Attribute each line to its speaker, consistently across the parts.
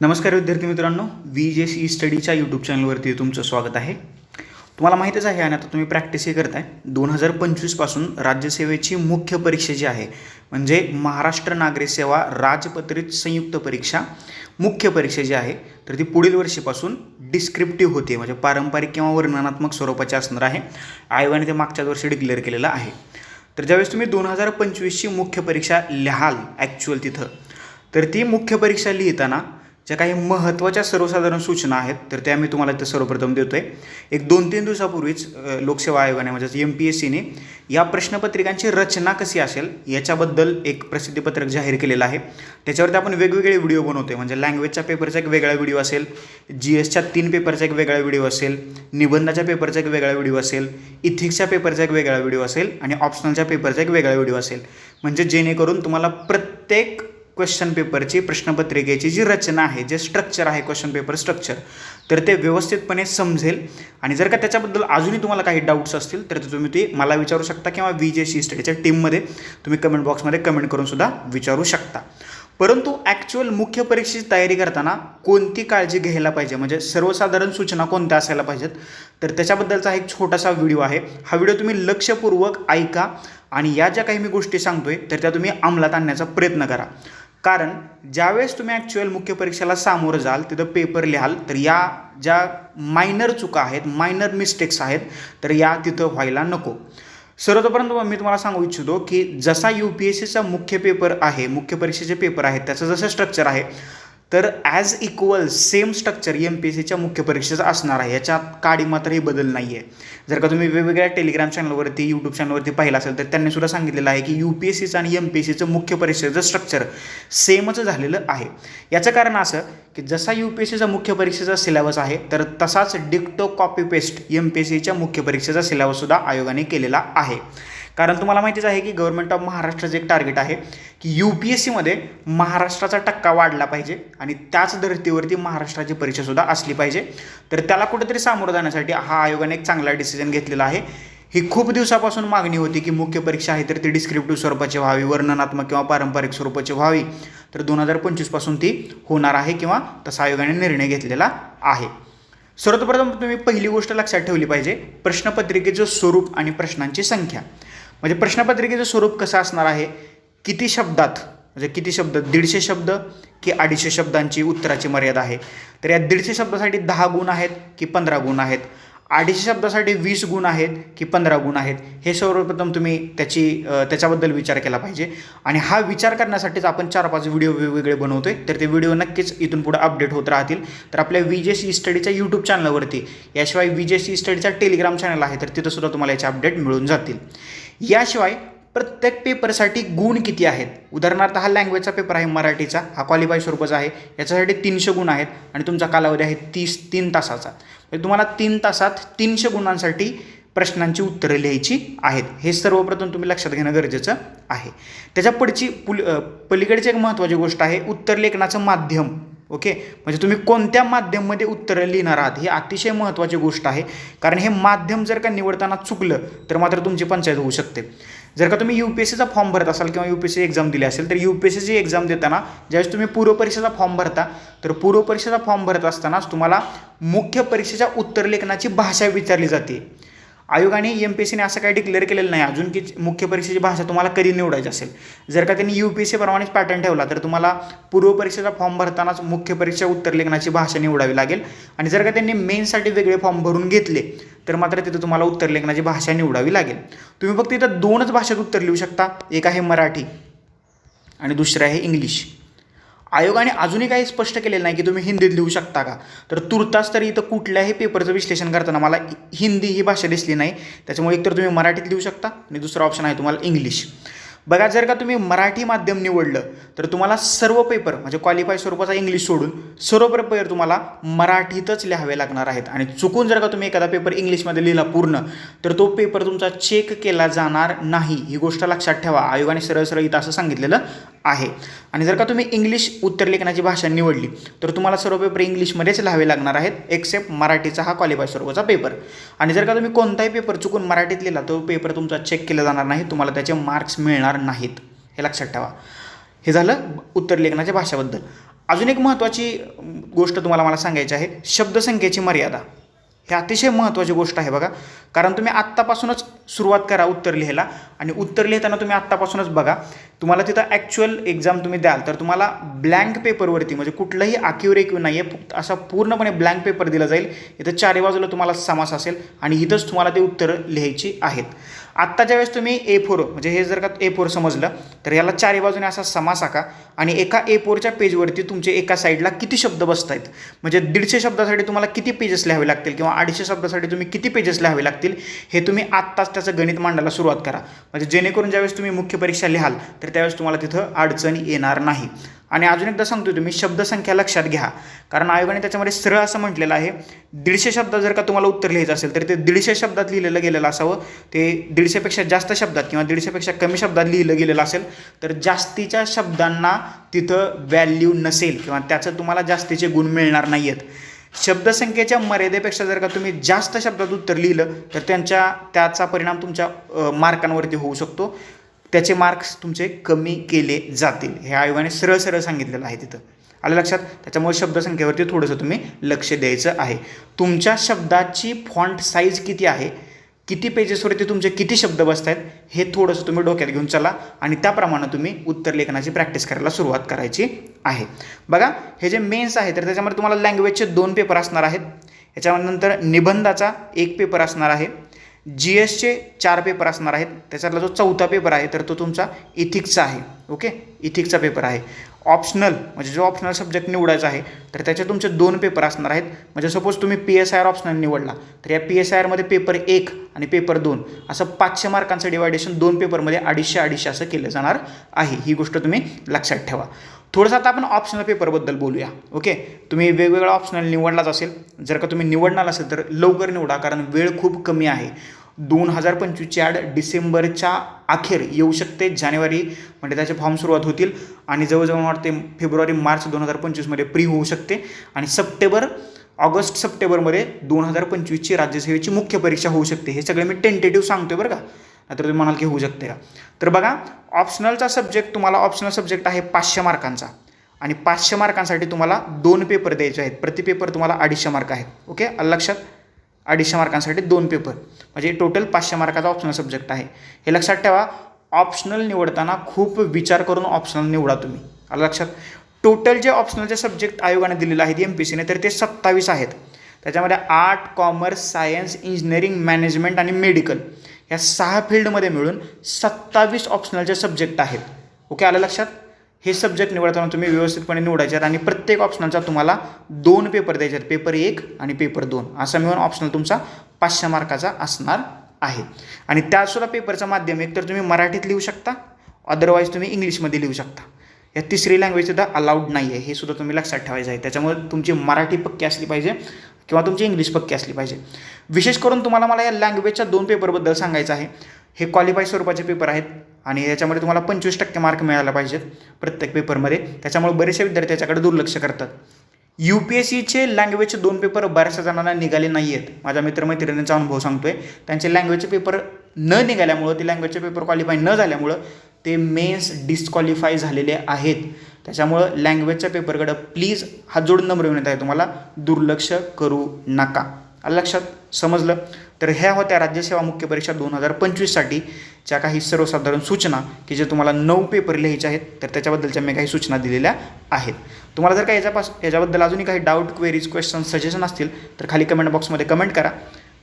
Speaker 1: नमस्कार विद्यार्थी मित्रांनो व्ही जे सी स्टडीच्या यूट्यूब चॅनलवरती तुमचं स्वागत आहे. तुम्हाला माहितीच आहे आणि आता तुम्ही प्रॅक्टिसही करताय दोन हजार पंचवीसपासून राज्यसेवेची मुख्य परीक्षा जी आहे म्हणजे महाराष्ट्र नागरिक सेवा राजपत्रित संयुक्त परीक्षा मुख्य परीक्षा जी आहे तर ती पुढील वर्षीपासून डिस्क्रिप्टिव्ह होते म्हणजे पारंपरिक किंवा वर्णनात्मक स्वरूपाची असणार आहे आयोगाने ते मागच्याच वर्षी डिक्लेअर केलेलं आहे. तर ज्यावेळेस तुम्ही दोन हजार पंचवीसची मुख्य परीक्षा लिहाल ॲक्च्युअल तिथं तर ती मुख्य परीक्षा लिहिताना ज्या काही महत्त्वाच्या सर्वसाधारण सूचना आहेत तर त्या मी तुम्हाला इथं सर्वप्रथम देतो आहे एक दोन तीन दिवसापूर्वीच लोकसेवा आयोगाने म्हणजे एम पी एस सीने या प्रश्नपत्रिकांची रचना कशी असेल याच्याबद्दल एक प्रसिद्धीपत्रक जाहीर केलेलं आहे. त्याच्यावरती आपण वेगवेगळे व्हिडिओ बनवतो आहे म्हणजे लँग्वेजच्या पेपरचा एक वेगळा व्हिडिओ असेल जी एसच्या तीन पेपरचा एक वेगळा व्हिडिओ असेल निबंधाच्या पेपरचा एक वेगळा व्हिडिओ असेल इथिक्सच्या पेपरचा एक वेगळा व्हिडिओ असेल आणि ऑप्शनलच्या पेपरचा एक वेगळा व्हिडिओ असेल. म्हणजे जेणेकरून तुम्हाला प्रत्येक क्वेश्चन पेपरची प्रश्नपत्रिकेची जी रचना आहे जे स्ट्रक्चर आहे क्वेश्चन पेपर स्ट्रक्चर तर ते व्यवस्थितपणे समजेल. आणि जर का त्याच्याबद्दल अजूनही तुम्हाला काही डाऊट्स असतील तर तुम्ही ते मला विचारू शकता किंवा वी जे सी स्टडीच्या टीममध्ये तुम्ही कमेंट बॉक्समध्ये कमेंट करून सुद्धा विचारू शकता. परंतु ॲक्च्युअल मुख्य परीक्षेची तयारी करताना कोणती काळजी घ्यायला पाहिजे? म्हणजे सर्वसाधारण सूचना कोणत्या असायला पाहिजेत? तर त्याच्याबद्दलचा एक छोटासा व्हिडिओ आहे. हा व्हिडिओ तुम्ही लक्षपूर्वक ऐका आणि या ज्या काही मी गोष्टी सांगतोय तर त्या तुम्ही अंमलात आणण्याचा प्रयत्न करा. कारण ज्यावेळेस तुम्ही ॲक्च्युअल मुख्य परीक्षेला सामोरं जाल तिथं पेपर लिहाल तर या ज्या मायनर चुका आहेत मायनर मिस्टेक्स आहेत तर या तिथं व्हायला नको. सर्वतोपर्यंत मी तुम्हाला सांगू इच्छितो की जसा यू पी एस सीचा मुख्य पेपर आहे मुख्य परीक्षेचे पेपर आहेत त्याचं जसं स्ट्रक्चर आहे तर as equal same structure M P S सीच्या मुख्य परीक्षेचं असणार आहे. याच्यात काडी मात्रही बदल नाही आहे जर का तुम्ही वेगवेगळ्या टेलिग्राम चॅनलवरती यूट्यूब चॅनलवरती पाहिलं असेल तर त्यांनी सुद्धा सांगितलेलं आहे की यू पी एस सीचं आणि एम पी एस सीचं मुख्य परीक्षेचं स्ट्रक्चर सेमच झालेलं आहे. याचं कारण असं की जसा यू पी एस सीचा मुख्य परीक्षेचा सिलेबस आहे तर तसाच डिक्टो copy paste M P S सीच्या मुख्य परीक्षेचा सिलेबससुद्धा आयोगाने केलेला आहे. कारण तुम्हाला माहितीच आहे की गव्हर्नमेंट ऑफ महाराष्ट्राचं एक टार्गेट आहे की यू पी एस सीमध्ये महाराष्ट्राचा टक्का वाढला पाहिजे आणि त्याच धर्तीवरती महाराष्ट्राची परीक्षासुद्धा असली पाहिजे. तर त्याला कुठेतरी सामोरं जाण्यासाठी हा आयोगाने एक चांगला डिसिजन घेतलेला आहे. ही खूप दिवसापासून मागणी होती की मुख्य परीक्षा आहे तर ती डिस्क्रिप्टिव्ह स्वरूपाची व्हावी वर्णनात्मक किंवा पारंपरिक स्वरूपाची व्हावी. तर दोन हजार पंचवीसपासून ती होणार आहे किंवा तसा आयोगाने निर्णय घेतलेला आहे. सर्वप्रथम तुम्ही पहिली गोष्ट लक्षात ठेवली पाहिजे प्रश्नपत्रिकेचं स्वरूप आणि प्रश्नांची संख्या. म्हणजे प्रश्नपत्रिकेचं स्वरूप कसं असणार आहे? किती शब्दात? म्हणजे किती शब्द? दीडशे शब्द की अडीचशे शब्दांची उत्तराची मर्यादा आहे? तर या दीडशे शब्दासाठी दहा गुण आहेत की पंधरा गुण आहेत? अडीचशे शब्दासाठी वीस गुण आहेत की पंधरा गुण आहेत हे सर्वप्रथम तुम्ही त्याची त्याच्याबद्दल विचार केला पाहिजे. आणि हा विचार करण्यासाठीच आपण चार पाच व्हिडिओ वेगवेगळे बनवतो आहे तर ते व्हिडिओ नक्कीच इथून पुढे अपडेट होत राहतील. तर आपल्या विजेसी जे सी स्टडीच्या यूट्यूब चॅनलवरती याशिवाय विजेसी जे सी स्टडीचा टेलिग्राम चॅनल आहे तर तिथं सुद्धा तुम्हाला याचे अपडेट मिळून जातील. याशिवाय प्रत्येक पेपरसाठी गुण किती आहेत? उदाहरणार्थ हा लँग्वेजचा पेपर आहे मराठीचा. हा क्वालिफाय स्वरूपाचा आहे. याच्यासाठी तीनशे गुण आहेत आणि तुमचा कालावधी आहे तीस तीन तासाचा. हे तुम्हाला तीन तासात तीनशे गुणांसाठी प्रश्नांची उत्तरं लिहायची आहेत. हे सर्वप्रथम तुम्ही लक्षात घेणं गरजेचं आहे. त्याच्या पुढची पुल पलीकडची एक महत्त्वाची गोष्ट आहे उत्तर लेखनाचं माध्यम. ओके? म्हणजे तुम्ही कोणत्या माध्यममध्ये उत्तरं लिहिणार आहात ही अतिशय महत्त्वाची गोष्ट आहे. कारण हे माध्यम जर का निवडताना चुकलं तर मात्र तुमची पंचायत होऊ शकते. जर का तुम्ही यू पी एस सीचा फॉर्म भरत असाल किंवा U P S C exam दिली असेल तर यू पी एस सीची एक्झाम देताना ज्यावेळेस तुम्ही पूर्वपरीक्षेचा फॉर्म भरता तर पूर्वपरीक्षेचा फॉर्म भरत असतानाच तुम्हाला मुख्य परीक्षेच्या उत्तरलेखनाची भाषा विचारली जाते. आयोगाने एम पी एस सीने असं काही डिक्लेअर केलेलं नाही. अजून की मुख्य परीक्षेची भाषा तुम्हाला कधी निवडायची असेल. जर का त्यांनी यू पी एस सीप्रमाणेच पॅटर्न ठेवला तर तुम्हाला पूर्व परीक्षेचा फॉर्म भरतानाच मुख्य परीक्षा उत्तर लेखनाची भाषा निवडावी लागेल. आणि जर का त्यांनी मेनसाठी वेगळे फॉर्म भरून घेतले तर मात्र तिथं तुम्हाला उत्तर लेखनाची भाषा निवडावी लागेल. तुम्ही फक्त इथं दोनच भाषेत उत्तर लिहू शकता. एक आहे मराठी आणि दुसरं आहे इंग्लिश. आयोगाने अजूनही काही स्पष्ट केलेलं नाही की तुम्ही हिंदीत लिहू शकता का. तर तुर्तास तरी इथं कुठल्याही पेपरचं विश्लेषण करताना मला हिंदी ही भाषा दिसली नाही. त्याच्यामुळे एकतर तुम्ही मराठीत लिहू शकता आणि दुसरा ऑप्शन आहे तुम्हाला इंग्लिश बघा जर का तुम्ही मराठी माध्यम निवडलं तर तुम्हाला सर्व पेपर म्हणजे क्वालिफाय स्वरूपाचा इंग्लिश सोडून सर्व पेपर तुम्हाला मराठीतच लिहावे लागणार आहेत. आणि चुकून जर का तुम्ही एखादा पेपर इंग्लिशमध्ये लिहिला पूर्ण तर तो पेपर तुमचा चेक केला जाणार नाही. ही गोष्ट लक्षात ठेवा. आयोगाने सरळ सरळ इथं असं सांगितलेलं आहे. आणि जर का तुम्ही इंग्लिश उत्तर लेखनाची भाषा निवडली तर तुम्हाला सर्व पेपर इंग्लिशमध्येच लिहावे लागणार आहेत एक्सेप्ट मराठीचा हा क्वालिफाय स्वरूपाचा पेपर आणि जर का तुम्ही कोणताही पेपर चुकून मराठीत लिहिला तो पेपर तुमचा चेक केला जाणार नाही. तुम्हाला त्याचे मार्क्स मिळणार नाहीत. हे लक्षात ठेवा. हे झालं उत्तर लेखनाच्या भाषेबद्दल. अजून एक महत्त्वाची गोष्ट तुम्हाला मला सांगायची आहे. शब्दसंख्येची मर्यादा. हे अतिशय महत्त्वाची गोष्ट आहे बघा. कारण तुम्ही आत्तापासूनच सुरुवात करा उत्तर लिहायला आणि उत्तर लिहिताना तुम्ही आत्तापासूनच बघा. तुम्हाला तिथं ॲक्च्युअल एक्झाम तुम्ही द्याल तर तुम्हाला ब्लँक पेपरवरती म्हणजे कुठलंही आखीव रेखीव नाही आहे फक्त असा पूर्णपणे ब्लँक पेपर दिला जाईल. इथं चारी बाजूला तुम्हाला समास असेल आणि इथंच तुम्हाला ते उत्तरं लिहायची आहेत. आत्ताच्या वेळेस तुम्ही ए फोर म्हणजे हे जर का ए फोर समजलं तर याला चारी बाजूने असा समास आका आणि एका ए फोरच्या पेजवरती तुमचे एका साईडला किती शब्द बसत आहेत म्हणजे दीडशे शब्दासाठी तुम्हाला किती पेजेस लिहावे लागतील किंवा अडीचशे शब्दासाठी तुम्ही किती पेजेस लिहावे लागतील हे तुम्ही आत्ताच त्याचं गणित मांडायला सुरुवात करा. म्हणजे जेणेकरून ज्यावेळेस तुम्ही मुख्य परीक्षा लिहाल तर त्यावेळेस तुम्हाला तिथं अडचण येणार नाही. आणि अजून एकदा सांगतो तुम्ही शब्दसंख्या लक्षात घ्या. कारण आयोगाने त्याच्यामध्ये सरळ असं म्हटलेलं आहे दीडशे शब्दात जर का तुम्हाला उत्तर लिहायचं असेल तर ते दीडशे शब्दात लिहिलेलं गेलेलं असावं. ते दीडशेपेक्षा जास्त शब्दात किंवा दीडशेपेक्षा कमी शब्दात लिहिलं गेलेलं असेल तर जास्तीच्या शब्दांना तिथं व्हॅल्यू नसेल किंवा त्याचं तुम्हाला जास्तीचे गुण मिळणार नाही आहेत शब्दसंख्येच्या मर्यादेपेक्षा जर का तुम्ही जास्त शब्दात उत्तर लिहिलं तर त्यांच्या त्याचा परिणाम तुमच्या मार्कांवरती होऊ शकतो. त्याचे मार्क्स तुमचे कमी केले जातील. हे आयोगाने सरळ सरळ सांगितलेलं आहे तिथं. आलं लक्षात? त्याच्यामुळे शब्दसंख्येवरती थोडंसं तुम्ही लक्ष द्यायचं आहे. तुमच्या शब्दाची फॉन्ट साईज किती आहे? किती पेजेसवरती तुमचे किती शब्द बसत आहेत हे थोडंसं तुम्ही डोक्यात घेऊन चला आणि त्याप्रमाणे तुम्ही उत्तर लेखनाची प्रॅक्टिस करायला सुरुवात करायची आहे. बघा हे जे मेन्स आहे तर त्याच्यामध्ये तुम्हाला लँग्वेजचे दोन पेपर असणार आहेत. याच्यानंतर निबंधाचा एक पेपर असणार आहे. जी एसचे चार पेपर असणार आहेत. त्याच्यातला जो चौथा पेपर आहे तर तो तुमचा इथिक्सचा आहे. ओके इथिक्सचा पेपर आहे. ऑप्शनल म्हणजे जो ऑप्शनल सब्जेक्ट निवडायचा आहे तर त्याचे तुमचे दोन पेपर असणार आहेत. म्हणजे सपोज तुम्ही P S I R optional निवडला तर या पी एस आय आरमध्ये पेपर एक आणि पेपर दोन असं पाचशे मार्कांचं डिवायडेशन दोन पेपरमध्ये अडीचशे अडीचशे असं केलं जाणार आहे. ही गोष्ट तुम्ही लक्षात ठेवा. थोडंसं आता आपण ऑप्शनल पेपरबद्दल बोलूया. ओके तुम्ही वेगवेगळा ऑप्शनल निवडलाच असेल. जर का तुम्ही निवडणार असेल तर लवकर निवडा कारण वेळ खूप कमी आहे. दोन हजार पंचवीसची ॲड डिसेंबरच्या अखेर येऊ शकते जानेवारी म्हणजे त्याचे फॉर्म सुरुवात होतील. आणि जवळजवळ वाटते फेब्रुवारी मार्च दोन हजार पंचवीसमध्ये प्री होऊ शकते. आणि सप्टेंबर ऑगस्ट सप्टेंबरमध्ये दोन हजार पंचवीसची राज्यसेवेची मुख्य परीक्षा होऊ शकते. हे सगळे मी टेंटेटिव्ह सांगतोय बरं का. नाहीतर तुम्ही म्हणाल की होऊ शकते. का तर बघा ऑप्शनलचा सब्जेक्ट तुम्हाला ऑप्शनल सब्जेक्ट आहे पाचशे मार्कांचा. आणि पाचशे मार्कांसाठी तुम्हाला दोन पेपर द्यायचे आहेत. प्रति पेपर तुम्हाला अडीचशे मार्क आहेत. ओके लक्षात अडीचशे मार्कांसाठी दोन पेपर म्हणजे टोटल पाचशे मार्काचा ऑप्शनल सब्जेक्ट आहे. हे लक्षात ठेवा ऑप्शनल निवडताना खूप विचार करून ऑप्शनल निवडा तुम्ही. आलं लक्षात टोटल जे ऑप्शनलचे सब्जेक्ट आयोगाने दिलेले आहेत एम पी सीने तर ते सत्तावीस आहेत. त्याच्यामध्ये art commerce science engineering management आणि मेडिकल ह्या सहा फील्डमध्ये मिळून सत्तावीस ऑप्शनलचे सब्जेक्ट आहेत. ओके आलं लक्षात? हे सब्जेक्ट निवडताना तुम्ही व्यवस्थितपणे निवडायचे आहेत आणि प्रत्येक ऑप्शनलचा तुम्हाला दोन पेपर द्यायचे आहेत. पेपर एक आणि पेपर दोन. असा मिळून ऑप्शनल तुमचा पाचशे मार्काचा असणार आहे. आणि त्यासुद्धा पेपरचं माध्यम एक तर तुम्ही मराठीत लिहू शकता. अदरवाईज तुम्ही इंग्लिशमध्ये लिहू शकता. या तिसरी लँग्वेजसुद्धा अलाउड नाही आहे हे सुद्धा तुम्ही लक्षात ठेवायचं आहे. त्याच्यामुळे तुमची मराठी पक्की असली पाहिजे. किंवा तुमची इंग्लिश पक्की असली पाहिजे. विशेष करून तुम्हाला मला या लँग्वेजच्या दोन पेपरबद्दल सांगायचं आहे. हे क्वालिफाय स्वरूपाचे पेपर आहेत आणि याच्यामध्ये तुम्हाला पंचवीस टक्के मार्क मिळायला पाहिजेत प्रत्येक पेपरमध्ये त्याच्यामुळे बरेचसे विद्यार्थी याच्याकडे दुर्लक्ष करतात. यू पी एस सीचे लँग्वेजचे दोन पेपर बऱ्याचशा जणांना निघाले नाही आहेत माझ्या मित्रमैत्रिणींचा अनुभव सांगतोय. त्यांचे लँग्वेजचे पेपर न निघाल्यामुळं ते लँग्वेजचे पेपर क्वालिफाय न झाल्यामुळं ते मेन्स डिस्क्वालिफाय झालेले आहेत. त्याच्यामुळं लँग्वेजच्या पेपरकडं प्लीज हात जोडून नम्र विनंती आहे तुम्हाला. दुर्लक्ष करू नका. आलं लक्षात? समजलं? तर ह्या होत्या राज्यसेवा मुख्य परीक्षा दोन हजार पंचवीससाठीच्या काही सर्वसाधारण सूचना की जे तुम्हाला नऊ पेपर लिहायचे आहेत तर त्याच्याबद्दलच्या मी काही सूचना दिलेल्या आहेत. तुम्हाला जर का याच्यापास याच्याबद्दल अजूनही काही डाऊट क्वेरीज क्वेश्चन सजेशन असतील तर खाली कमेंट बॉक्समध्ये कमेंट करा.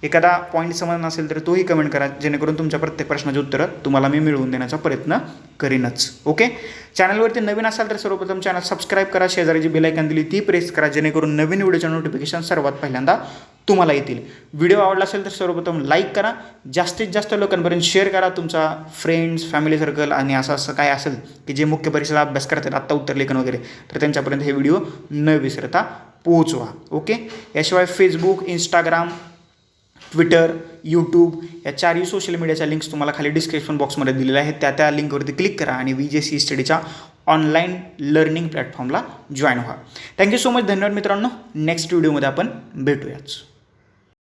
Speaker 1: एखादा पॉईंट समज नसेल तर तोही कमेंट करा जेणेकरून तुमच्या प्रत्येक प्रश्नाची उत्तरं तुम्हाला मी मिळवून देण्याचा प्रयत्न करीनच. ओके चॅनलवरती नवीन असाल तर सर्वप्रथम चॅनल सबस्क्राईब करा शेजारी जी बेलायकन दिली ती प्रेस करा जेणेकरून नवीन व्हिडिओच्या नोटिफिकेशन सर्वात पहिल्यांदा तुम्हाला येतील. व्हिडिओ आवडला असेल तर सर्वप्रथम लाईक करा जास्तीत जास्त लोकांपर्यंत शेअर करा तुमचा फ्रेंड्स फॅमिली सर्कल आणि असं असं काय असेल की जे मुख्य परीक्षेला अभ्यास करतात आत्ता उत्तरलेखन वगैरे तर त्यांच्यापर्यंत हे व्हिडिओ न विसरता पोहोचवा. ओके याशिवाय फेसबुक इंस्टाग्राम ट्विटर यूट्यूब या चारही सोशल मीडियाच्या लिंक्स तुम्हाला खाली डिस्क्रिप्शन बॉक्समध्ये दिलेल्या आहेत. त्या त्या लिंकवरती क्लिक करा आणि वी जे सी स्टडीच्या ऑनलाईन लर्निंग प्लॅटफॉर्मला जॉईन व्हा. थँक्यू सो मच धन्यवाद मित्रांनो. नेक्स्ट व्हिडिओमध्ये आपण भेटूयाच